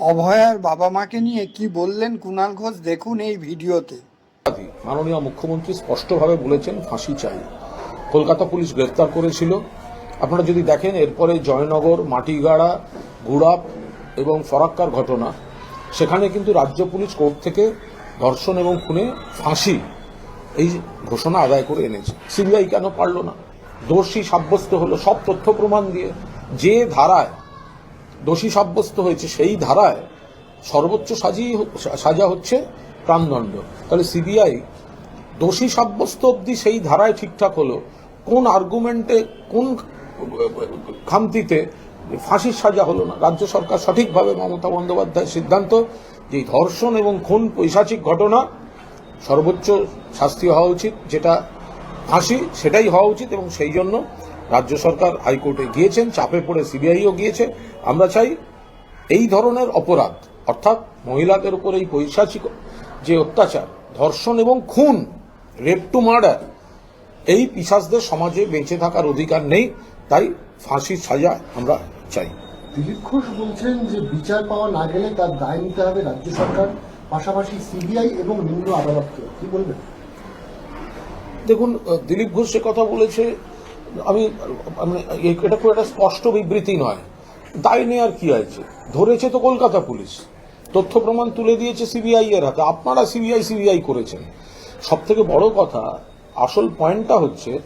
অভয়ার বাবা মাকে নিয়ে কি বললেন কুণাল ঘোষ দেখুন এই ভিডিওতে। মাননীয় মুখ্যমন্ত্রী স্পষ্টভাবে বলেছেন, ফাঁসি চাই। কলকাতা পুলিশ গ্রেফতার করেছিল। আপনারা যদি দেখেন, এরপরে জয়নগর, মাটিগাড়া, গুড়াপ এবং ফরাক্কার ঘটনা। সেখানে কিন্তু রাজ্য পুলিশ কোর্ট থেকে ধর্ষণ এবং খুনে ফাঁসি এই ঘোষণা আদায় করে এনেছে। সিবিআই কেন পারল না? দোষী সাব্যস্ত হলো সব তথ্য প্রমাণ দিয়ে। যে ধারায় দোষী সাব্যস্ত হয়েছে সেই ধারায় সর্বোচ্চ সাজি সাজা হচ্ছে প্রাণদণ্ড। তাহলে সিবিআই দোষী সাব্যস্ত অব্দি সেই ধারায় ঠিকঠাক হলো, কোন আর্গুমেন্টে কোন খামতিতে ফাঁসির সাজা হলো না। রাজ্য সরকার সঠিকভাবে মমতা বন্দ্যোপাধ্যায়ের সিদ্ধান্ত যে ধর্ষণ এবং খুন পৈশাচিক ঘটনা সর্বোচ্চ শাস্তি হওয়া উচিত, যেটা ফাঁসি সেটাই হওয়া উচিত এবং সেই জন্য রাজ্য সরকার হাইকোর্টে গিয়েছেন চাপে পড়ে সিবিআইও গিয়েছে। আমরা চাই এই ধরনের অপরাধ অর্থাৎ মহিলাদের উপর এই পৈশাচিক যে অত্যাচার ধর্ষণ এবং খুন রেপ টু মার্ডার এই পিসাসদের সমাজে বেঁচে থাকার অধিকার নেই তাই ফাঁসির সাজা আমরা চাই। দিলীপ ঘোষ বলছেন যে বিচার পাওয়া না গেলে তার দায় নিতে হবে রাজ্য সরকার পাশাপাশি সিবিআই এবং নিম্ন আদালতকে। কি বলবেন? দেখুন দিলীপ ঘোষ সে কথা বলেছে আমি এ- এটা খুব একটা স্পষ্ট বিবৃতি নয়। দায় নেওয়ার কি আছে? ধরেছে তো কলকাতা পুলিশ। তথ্য প্রমাণ তুলে দিয়েছে সিবিআই এর হাতে। আপনারা সিবিআই সিবিআই করেছেন। সব থেকে বড় কথা, আসল পয়েন্টটা হচ্ছে,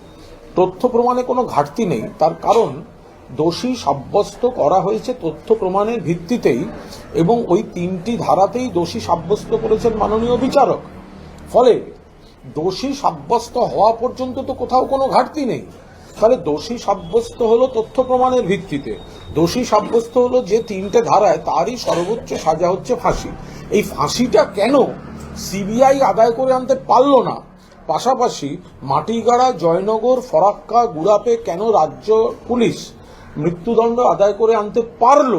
তথ্য প্রমাণে কোনো ঘাটতি নেই। তার কারণ, দোষী সাব্যস্ত করা হয়েছে তথ্য প্রমাণের ভিত্তিতেই এবং ওই তিনটি ধারাতেই দোষী সাব্যস্ত করেছেন মাননীয় বিচারক। ফলে, দোষী সাব্যস্ত হওয়া পর্যন্ত তো কোথাও কোনো ঘাটতি নেই। তাহলে দোষী সাব্যস্ত হলো তথ্য প্রমাণের ভিত্তিতে। দোষী সাব্যস্ত হলো যে তিনটে ধারায় তারই সর্বোচ্চ সাজা হচ্ছে ফাঁসি। এই ফাঁসিটা কেন সিবিআই আদায় করে আনতে পারল না? পাশাপাশি মাটিগাড়া, জয়নগর, ফরাক্কা, গুড়াপে কেন রাজ্য পুলিশ মৃত্যুদণ্ড আদায় করে আনতে পারল?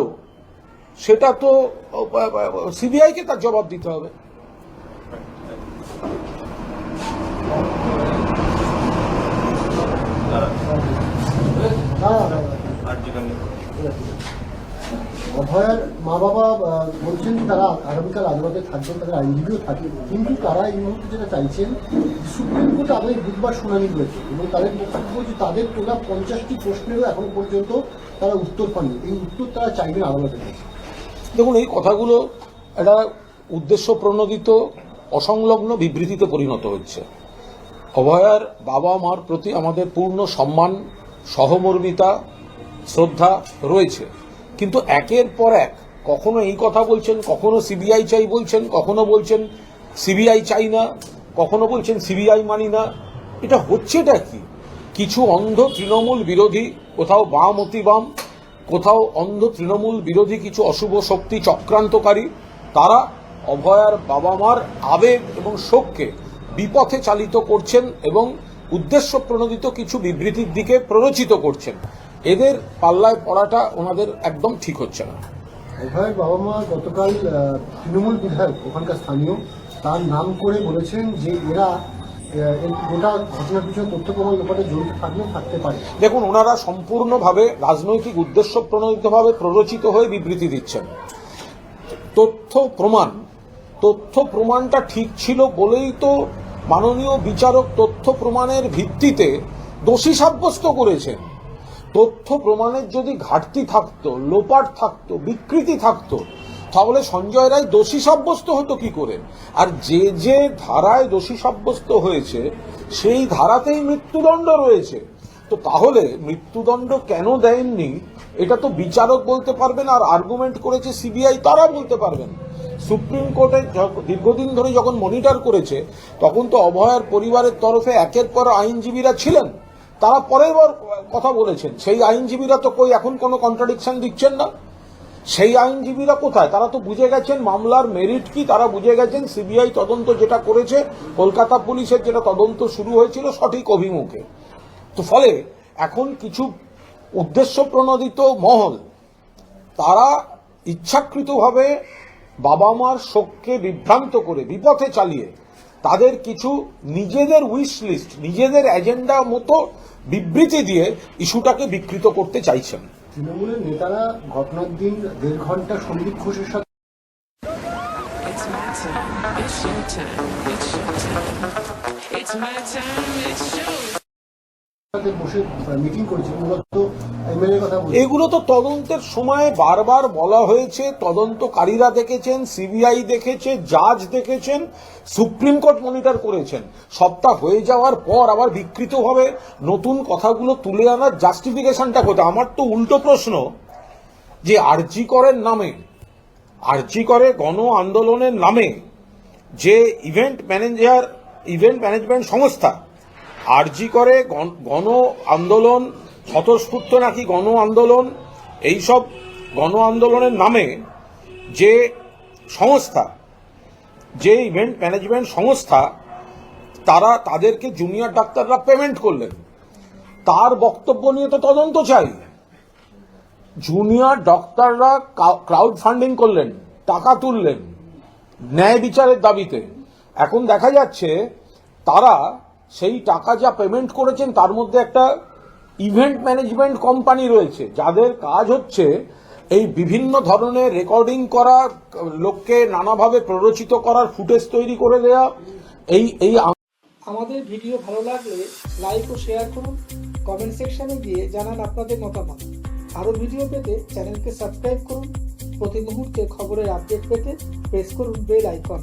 সেটা তো সিবিআইকে তার জবাব দিতে হবে না, না, না। অভয়ার মা বাবা বলছেন তারা আগামীকাল আদালতে থাকবেন তাদের আইনজীবীও থাকে কিন্তু তারা এই মুহূর্তে যেটা চাইছেন সুপ্রিম কোর্ট আগামী বুধবার শুনানি রয়েছে এবং তাদের বক্তব্য যে তাদের তোলা পঞ্চাশটি প্রশ্নেরও এখন পর্যন্ত তারা উত্তর পাননি। এই উত্তর তারা চাইবেন আদালতের কাছে দেখুন এই কথাগুলো একটা উদ্দেশ্য প্রণোদিত অসংলগ্ন বিবৃতিতে পরিণত হচ্ছে। অভয়ার বাবা মার প্রতি আমাদের পূর্ণ সম্মান সহমর্মিতা শ্রদ্ধা রয়েছে। কিন্তু একের পর এক, কখনো এই কথা বলছেন, কখনো সিবিআই চাই বলছেন, কখনো বলছেন সিবিআই চাই না, কখনো বলছেন সিবিআই মানি না। এটা হচ্ছেটা কি? কিছু অন্ধ তৃণমূল বিরোধী, কোথাও বাম অতি বাম, কোথাও অন্ধ তৃণমূল বিরোধী কিছু অশুভ শক্তি চক্রান্তকারী, তারা অভয়ার বাবা মার আবেগ এবং শোককে বিপথে চালিত করছেন এবং উদ্দেশ্য প্রণোদিত কিছু বিবৃতির দিকে প্ররোচিত করছেন। এদের পাল্লায় পড়াটা ওনাদের একদম ঠিক হচ্ছে না। অভয়ের বাবা মা গতকাল তৃণমূল বিধায়ক ওখানকার স্থানীয় তার নাম করে বলেছেন যে এরা আহ, এই গোটা ঘটনার পিছনে তথ্য প্রমাণ ব্যাপারে জড়িত থাকলেও থাকতে পারে। দেখুন ওনারা সম্পূর্ণভাবে রাজনৈতিক উদ্দেশ্য প্রণোদিতভাবে প্ররোচিত হয়ে বিবৃতি দিচ্ছেন। তথ্য প্রমাণ তথ্য প্রমাণটা ঠিক ছিল বলেই তো মাননীয় বিচারক তথ্য প্রমাণের ভিত্তিতে দোষী সাব্যস্ত করেছেন। তথ্য প্রমাণের যদি ঘাটতি থাকতো, লোপাট থাকতো, বিকৃতি থাকতো, তাহলে সঞ্জয় রায় দোষী সাব্যস্ত হতো কি করে? আর যে যে ধারায় দোষী সাব্যস্ত হয়েছে, সেই ধারাতেই মৃত্যুদণ্ড রয়েছে। তো তাহলে মৃত্যুদণ্ড কেন দেননি? এটা তো বিচারক বলতে পারবেন আর আর্গুমেন্ট করেছে সিবিআই তারা বলতে পারবেন। সুপ্রিম কোর্টে দীর্ঘদিন ধরে যখন মনিটর করেছে, তখন তো অভয়ার পরিবারের তরফে একের পর আইনজীবীরা ছিলেন। তারা পরের বার কথা বলেছেন, সেই আইনজীবীরা তো কই এখন কোনো কন্ট্রাডিকশন দিচ্ছেন না? সেই আইনজীবীরা কোথায়? তারা তো বুঝে গেছেন মামলার মেরিট কি, তারা বুঝে গেছেন সিবিআই তদন্ত যেটা করেছে, কলকাতা পুলিশের যেটা তদন্ত শুরু হয়েছিল সঠিক অভিমুখে। তো ফলে এখন কিছু উদ্দেশ্য প্রণোদিত মহল, তারা ইচ্ছাকৃতভাবে বাবা মার শোককে বিভ্রান্ত করে, বিপথে চালিয়ে, তাদের কিছু নিজেদের উইশ লিস্ট নিজেদের এজেন্ডা মতো বিবৃতি দিয়ে ইস্যুটাকে বিকৃত করতে চাইছেন। তৃণমূলের নেতারা ঘটনার দিন দেড় ঘণ্টা সন্দীপ ঘোষের সাথে বসে মিটিং করেছে। মূলত এগুলো তো তদন্তের সময় বারবার বলা হয়েছে, তদন্তকারীরা দেখেছেন, সিবিআই দেখেছে, জাজ দেখেছেন, সুপ্রিম কোর্ট মনিটর করেছেন। সপ্তাহ হয়ে যাওয়ার পর আবার বিকৃতভাবে নতুন কথাগুলো তুলে আনার জাস্টিফিকেশনটা কোথায়? আমার তো উল্টো প্রশ্ন যে আরজি করের নামে, আরজি করে গণ আন্দোলনের নামে যে ইভেন্ট ম্যানেজার, ইভেন্ট ম্যানেজমেন্ট সংস্থা, আরজি করে গণ- গণ আন্দোলন স্বতঃস্ফূর্ত নাকি গণ আন্দোলন? এইসব গণ আন্দোলনের নামে যে সংস্থা, যে ইভেন্ট ম্যানেজমেন্ট সংস্থা, তারা তাদেরকে জুনিয়র ডাক্তাররা পেমেন্ট করলেন। তার বক্তব্য নিয়ে তো তদন্ত চাই। জুনিয়র ডক্টররা ক্রাউড ফান্ডিং করলেন, টাকা তুললেন, ন্যায় বিচারের দাবিতে। এখন দেখা যাচ্ছে তারা সেই টাকা যা পেমেন্ট করেছেন তার মধ্যে একটা ইভেন্ট ম্যানেজমেন্ট কোম্পানি রয়েছে, যাদের কাজ হচ্ছে এই বিভিন্ন ধরনের রেকর্ডিং করা, লোককে নানাভাবে প্ররোচিত করার ফুটেজ তৈরি করে দেয়া, এই এই আমাদের ভিডিও ভালো লাগলে লাইক ও শেয়ার করুন, কমেন্ট সেকশনে গিয়ে জানান আপনাদের মতামত। আরও ভিডিও পেতে চ্যানেলকে সাবস্ক্রাইব করুন, প্রতি মুহূর্তে খবরের আপডেট পেতে প্রেস করুন বেল আইকন।